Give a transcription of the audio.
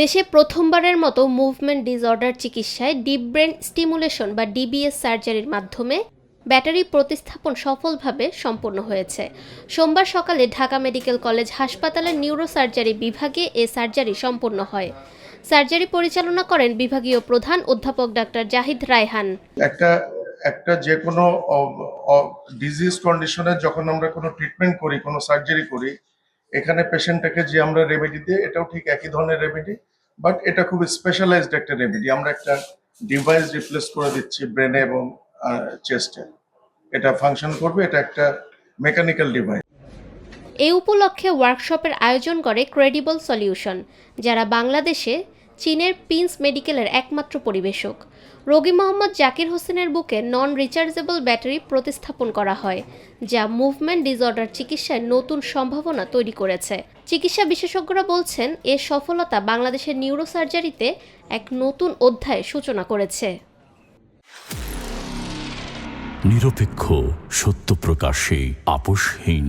দেশে প্রথমবারের মতো মুভমেন্ট ডিসঅর্ডার চিকিৎসায় ডিপ ব্রেন স্টিমুলেশন বা ডিবিএস সার্জারির মাধ্যমে ব্যাটারি প্রতিস্থাপন সফলভাবে সম্পন্ন হয়েছে। সোমবার সকালে ঢাকা মেডিকেল কলেজ হাসপাতালের নিউরোসার্জারি বিভাগে এ সার্জারি সম্পন্ন হয়। সার্জারি পরিচালনা করেন বিভাগীয় প্রধান অধ্যাপক ডাক্তার জাহিদ রায়হান। একটা একটা যে কোনো ডিজিজ কন্ডিশনে যখন আমরা কোনো ট্রিটমেন্ট করি, কোনো সার্জারি করি এখানে পেশেন্টটাকে যে আমরা রেমেডি দিই, এটাও ঠিক একই ধরনের রেমেডি বাট এটা খুব স্পেশালাইজড একটা রেমেডি আমরা একটা ডিভাইস রিপ্লেস করে দিচ্ছি ব্রেনে এবং চেস্টে এটা ফাংশন করবে, এটা একটা মেকানিক্যাল ডিভাইস এ উপলক্ষে ওয়ার্কশপের আয়োজন করে ক্রেডিবল সলিউশন যারা বাংলাদেশে চীনের পিন্স মেডিকেলের একমাত্র পরিবেশক। রোগী মোহাম্মদ জাকির হোসেনের বুকে নন রিচার্জেবল ব্যাটারি প্রতিস্থাপন করা হয়, যা মুভমেন্ট ডিসঅর্ডার চিকিৎসায় নতুন সম্ভাবনা তৈরি করেছে। চিকিৎসা বিশেষজ্ঞরা বলছেন এর সফলতা বাংলাদেশের নিউরোসার্জারিতে এক নতুন অধ্যায় সূচনা করেছে। নিরপেক্ষ, সত্য প্রকাশে আপোষহীন।